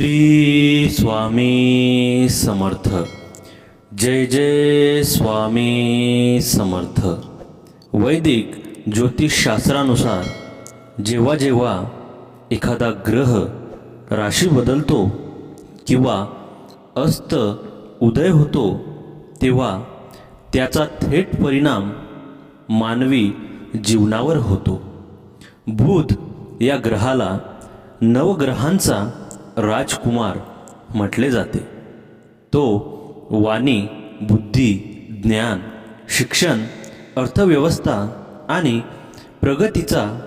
श्री स्वामी समर्थ. जय जय स्वामी समर्थ. वैदिक ज्योतिषशास्त्रानुसार जेव्हा जेव्हा एखादा ग्रह राशी बदलतो किंवा अस्त उदय होतो तेव्हा त्याचा थेट परिणाम मानवी जीवनावर होतो. बुध या ग्रहाला नवग्रहांचा राजकुमार म्हटले जाते. तो वाणी बुद्धी ज्ञान शिक्षण अर्थव्यवस्था आणि प्रगतीचा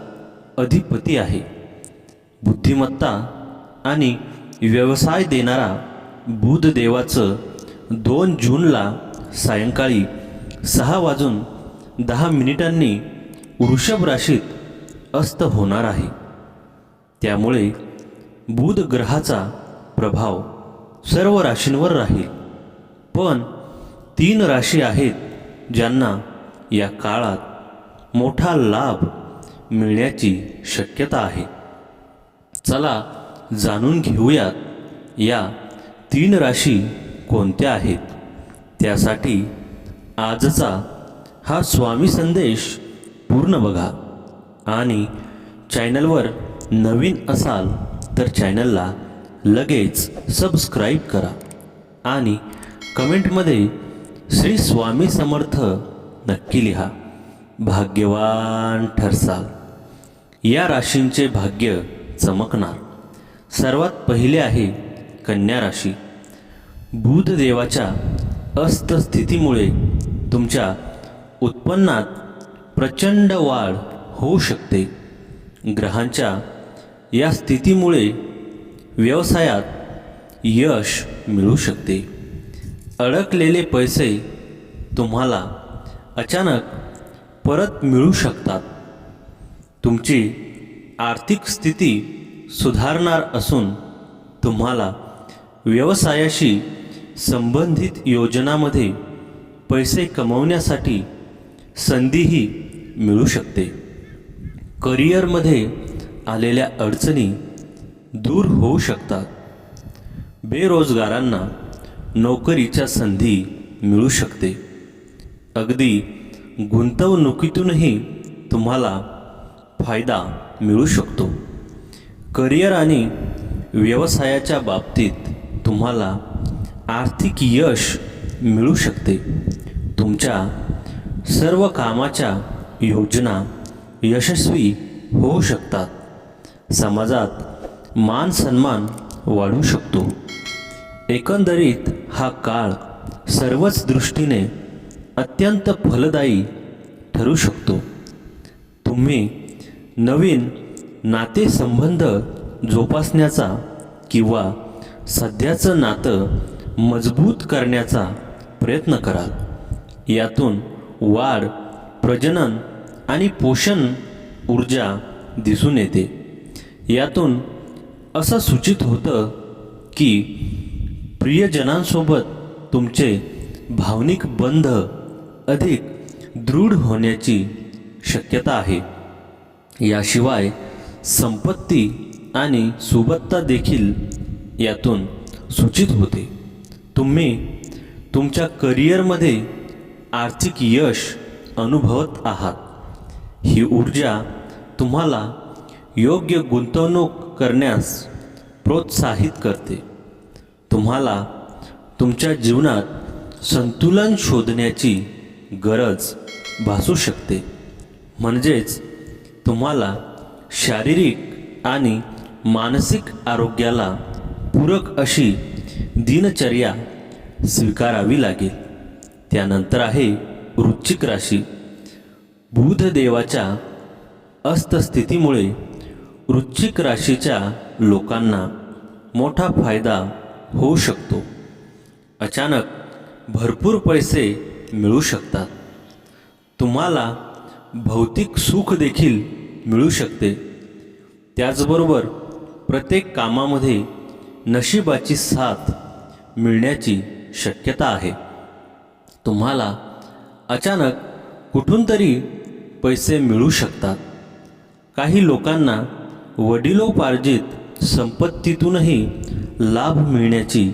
अधिपती आहे. बुद्धिमत्ता आणि व्यवसाय देणारा बुधदेवाचं दोन जूनला सायंकाळी सहा वाजून दहा मिनिटांनी वृषभ राशीत अस्त होणार आहे. त्यामुळे बुध ग्रहाचा प्रभाव सर्व राशींवर राहील. पण तीन राशी आहेत ज्यांना या काळात मोठा लाभ मिळण्याची शक्यता आहे. चला जाणून घेऊयात या तीन राशी कोणत्या आहेत? त्यासाठी आजचा हा स्वामी संदेश पूर्ण बघा आणि चॅनलवर नवीन असाल तर चॅनलला लगेच सबस्क्राईब करा. आणि कमेंटमध्ये श्री स्वामी समर्थ नक्की लिहा. भाग्यवान ठरसाल. या राशींचे भाग्य चमकणार. सर्वात पहिले आहे कन्या राशी. बुधदेवाच्या अस्तस्थितीमुळे तुमच्या उत्पन्नात प्रचंड वाढ होऊ शकते. ग्रहांच्या या स्थितीमुळे व्यवसायात यश मिळू शकते. अडकलेले पैसे तुम्हाला अचानक परत मिळू शकतात. तुमची आर्थिक स्थिती सुधारणार असून तुम्हाला व्यवसायाशी संबंधित योजनामध्ये पैसे कमवण्यासाठी संधीही मिळू शकते. करिअरमध्ये आलेल्या अडचणी दूर होऊ शकतात. बेरोजगारांना नोकरीच्या संधी मिळू शकते. अगदी गुंतवणुकीतूनही तुम्हाला फायदा मिळू शकतो. करिअर आणि व्यवसायाच्या बाबतीत तुम्हाला आर्थिक यश मिळू शकते. तुमच्या सर्व कामाच्या योजना यशस्वी होऊ शकतात. समाजात मान सन्मान वाढू शकतो. एकंदरीत हा काळ सर्वच दृष्टीने अत्यंत फलदायी ठरू शकतो. तुम्ही नवीन नातेसंबंध जोपासण्याचा किंवा सध्याचं नातं मजबूत करण्याचा प्रयत्न कराल. यातून वाढ प्रजनन आणि पोषण ऊर्जा दिसून येते. यातून असं सूचित होतं की प्रियजनांसोबत तुमचे भावनिक बंध अधिक दृढ होण्याची शक्यता आहे. याशिवाय संपत्ती आणि सुबत्ता देखील यातून सूचित होते. तुम्ही तुमच्या करिअरमध्ये आर्थिक यश अनुभवत आहात. ही ऊर्जा तुम्हाला योग्य गुंतवणूक करण्यास प्रोत्साहित करते. तुम्हाला तुमच्या जीवनात संतुलन शोधण्याची गरज भासू शकते. म्हणजेच तुम्हाला शारीरिक आणि मानसिक आरोग्याला पूरक अशी दिनचर्या स्वीकारावी लागेल. त्यानंतर आहे वृश्चिक राशी. बुधदेवाच्या अस्तस्थितीमुळे वृश्चिक राशीच्या लोकांना मोठा फायदा होऊ शकतो. अचानक भरपूर पैसे मिळू शकतात. तुम्हाला भौतिक सुख देखील मिळू शकते. त्याचबरोबर प्रत्येक कामामध्ये नशिबाची साथ मिळण्याची शक्यता आहे. तुम्हाला अचानक कुठून तरी पैसे मिळू शकतात. काही लोकांना वडिलोपार्जित संपत्तीतूनही लाभ मिळण्याची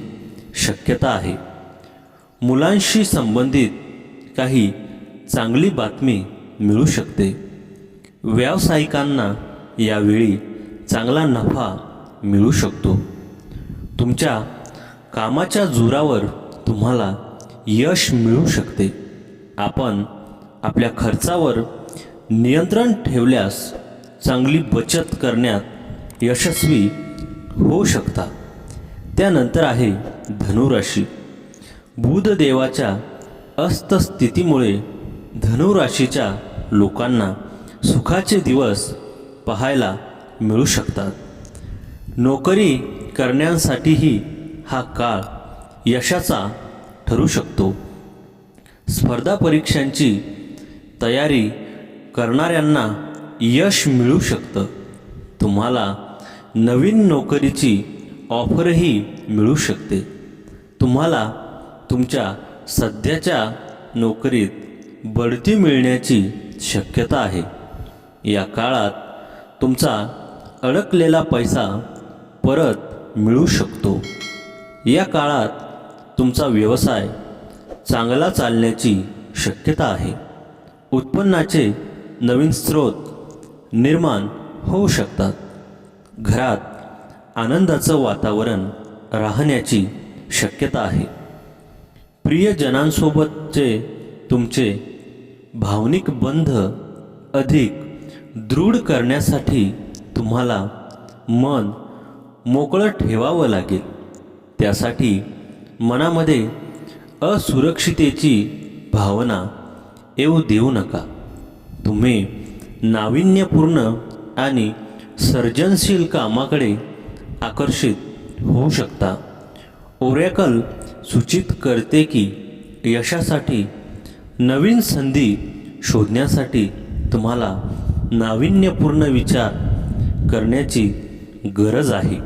शक्यता आहे. मुलांशी संबंधित काही चांगली बातमी मिळू शकते. व्यावसायिकांना यावेळी चांगला नफा मिळू शकतो. तुमच्या कामाच्या जोरावर तुम्हाला यश मिळू शकते. आपण आपल्या खर्चावर नियंत्रण ठेवल्यास चांगली बचत करण्यात यशस्वी होऊ शकता. त्यानंतर आहे धनुराशी. बुधदेवाच्या अस्तस्थितीमुळे धनुराशीच्या लोकांना सुखाचे दिवस पाहायला मिळू शकतात. नोकरी करण्यासाठीही हा काळ यशाचा ठरू शकतो. स्पर्धा परीक्षांची तयारी करणाऱ्यांना यश मिळू शकतं. तुम्हाला नवीन नोकरीची ऑफरही मिळू शकते. तुम्हाला तुमच्या सध्याच्या नोकरीत बढती मिळण्याची शक्यता आहे. या काळात तुमचा अडकलेला पैसा परत मिळू शकतो. या काळात तुमचा व्यवसाय चांगला चालण्याची शक्यता आहे. उत्पन्नाचे नवीन स्रोत निर्माण होऊ शकतात. घरात आनंदाचं वातावरण राहण्याची शक्यता आहे. प्रियजनांसोबतचे तुमचे भावनिक बंध अधिक दृढ करण्यासाठी तुम्हाला मन मोकळं ठेवावं लागेल. त्यासाठी मनामध्ये असुरक्षितेची भावना येऊ देऊ नका. तुम्ही नाविन्यपूर्ण आणि सर्जनशील कामाकडे आकर्षित होऊ शकता. ओरॅकल सूचित करते की यशासाठी नवीन संधी शोधण्यासाठी तुम्हाला नाविन्यपूर्ण विचार करण्याची गरज आहे.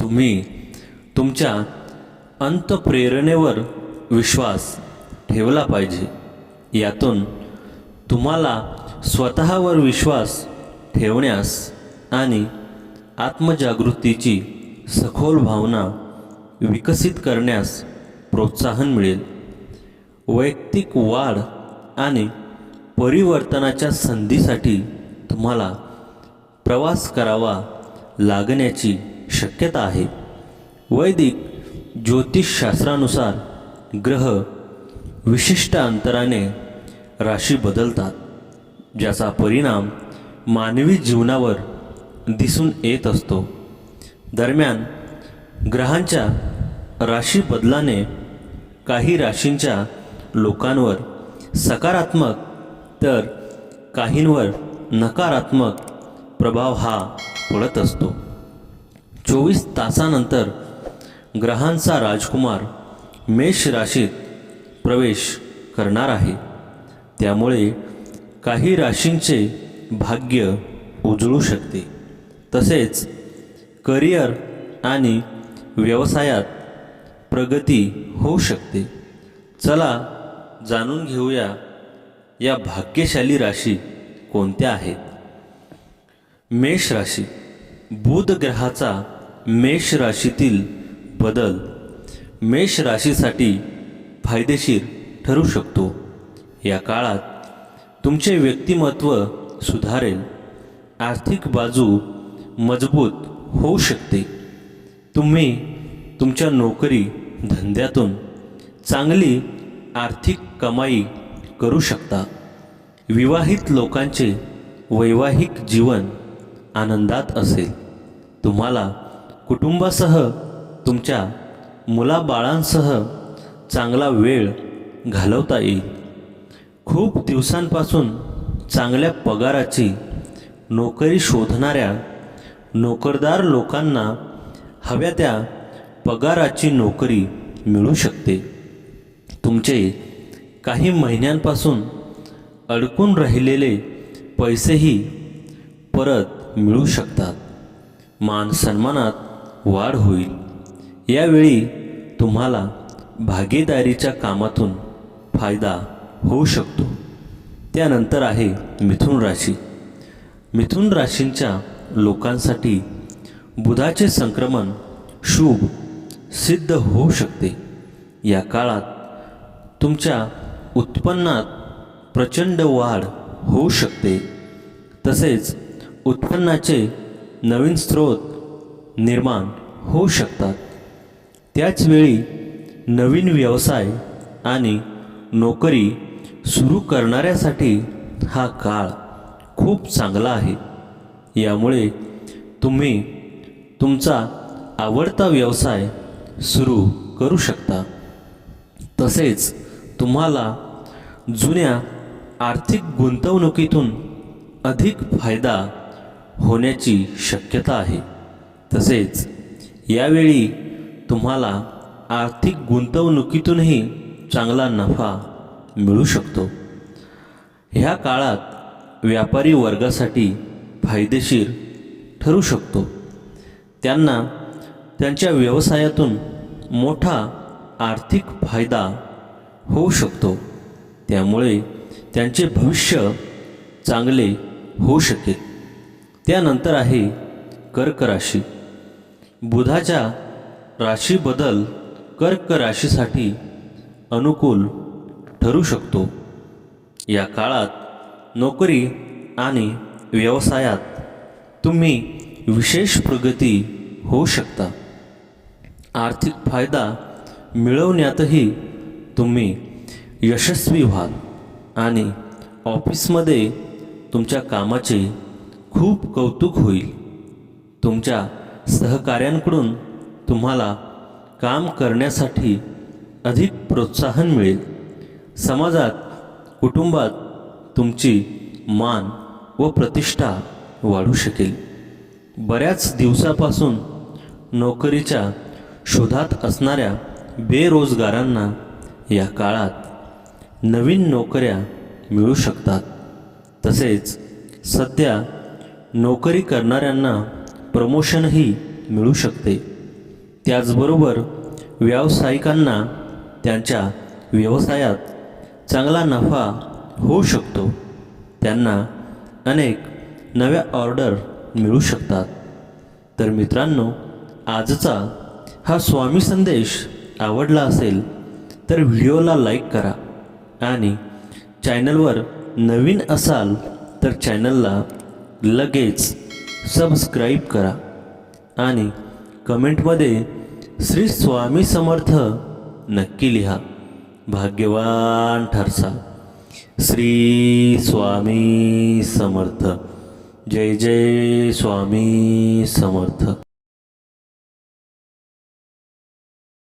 तुम्ही तुमच्या अंतप्रेरणेवर विश्वास ठेवला पाहिजे. यातून तुम्हाला स्वतःवर विश्वास ठेवण्यास आणि आत्मजागृतीची सखोल भावना विकसित करण्यास प्रोत्साहन मिळेल. वैयक्तिक वाढ आणि परिवर्तनाच्या संधीसाठी तुम्हाला प्रवास करावा लागण्याची शक्यता आहे. वैदिक ज्योतिषशास्त्रानुसार ग्रह विशिष्ट अंतराने राशी बदलतात. ज्याचा परिणाम मानवी जीवनावर दिसून येत असतो. दरम्यान ग्रहांच्या राशी बदलाने काही राशींच्या लोकांवर सकारात्मक तर काहींवर नकारात्मक प्रभाव हा पडत असतो. चोवीस तासानंतर ग्रहांचा राजकुमार मेष राशीत प्रवेश करणार आहे. त्यामुळे काही राशींचे भाग्य उजळू शकते. तसेच करिअर आणि व्यवसायात प्रगती होऊ शकते. चला जाणून घेऊया या भाग्यशाली राशी कोणत्या आहेत. मेष राशी. बुध ग्रहाचा मेष राशीतील बदल मेष राशीसाठी फायदेशीर ठरू शकतो. या काळात तुमचे व्यक्तिमत्व सुधारेल. आर्थिक बाजू मजबूत होऊ शकते. तुम्ही तुमच्या नोकरी धंद्यातून चांगली आर्थिक कमाई करू शकता. विवाहित लोकांचे वैवाहिक जीवन आनंदात असेल. तुम्हाला कुटुंबासह तुमच्या मुलाबाळांसह चांगला वेळ घालवता येईल. खूप दिवसांपासून चांगल्या पगाराची नोकरी शोधणाऱ्या नोकरदार लोकांना हव्या त्या पगाराची नोकरी मिळू शकते. तुमचे काही महिन्यांपासून अडकून राहिलेले पैसेही परत मिळू शकतात. मान सन्मानात वाढ होईल. यावेळी तुम्हाला भागीदारीच्या कामातून फायदा होऊ शकतो. त्यानंतर आहे मिथुन राशी. मिथुन राशींच्या लोकांसाठी बुधाचे संक्रमण शुभ सिद्ध होऊ शकते. या काळात तुमच्या उत्पन्नात प्रचंड वाढ होऊ शकते. तसेच उत्पन्नाचे नवीन स्रोत निर्माण होऊ शकतात. त्याचवेळी नवीन व्यवसाय आणि नोकरी सुरू करणाऱ्यासाठी हा काळ खूप चांगला आहे. यामुळे तुम्ही तुमचा आवडता व्यवसाय सुरू करू शकता. तसेच तुम्हाला जुन्या आर्थिक गुंतवणुकीतून अधिक फायदा होण्याची शक्यता आहे. तसेच यावेळी तुम्हाला आर्थिक गुंतवणुकीतूनही चांगला नफा मिळू शकतो. ह्या काळात व्यापारी वर्गासाठी फायदेशीर ठरू शकतो. त्यांना त्यांच्या व्यवसायातून मोठा आर्थिक फायदा होऊ शकतो. त्यामुळे त्यांचे भविष्य चांगले होऊ शकेल. त्यानंतर आहे कर्क राशी. बुधाच्या राशीबद्दल कर्क राशीसाठी अनुकूल ठरू शकतो. या काळात नोकरी आणि व्यवसायात तुम्ही विशेष प्रगती होऊ शकता. आर्थिक फायदा मिळवण्यातही तुम्ही यशस्वी व्हाल आणि ऑफिसमध्ये तुमच्या कामाचे खूप कौतुक होईल. तुमच्या सहकाऱ्यांकडून तुम्हाला काम करण्यासाठी अधिक प्रोत्साहन मिळेल. समाजात कुटुंबात तुमची मान व प्रतिष्ठा वाढू शकेल. बऱ्याच दिवसापासून नोकरीच्या शोधात असणाऱ्या बेरोजगारांना या काळात नवीन नोकऱ्या मिळू शकतात. तसेच सध्या नोकरी करणाऱ्यांना प्रमोशनही मिळू शकते. त्याचबरोबर व्यावसायिकांना त्यांच्या व्यवसायात चांगला नफा होऊ शकतो. त्यांना अनेक नव्या ऑर्डर मिळू शकतात. तर मित्रांनो आजचा हा स्वामी संदेश आवडला असेल तर व्हिडिओला लाईक करा आणि चॅनलवर नवीन असाल तर चॅनलला लगेच सबस्क्राईब करा आणि कमेंटमध्ये श्री स्वामी समर्थ नक्की लिहा. भाग्यवान ठरसा. श्री स्वामी समर्थ. जय जय स्वामी समर्थ.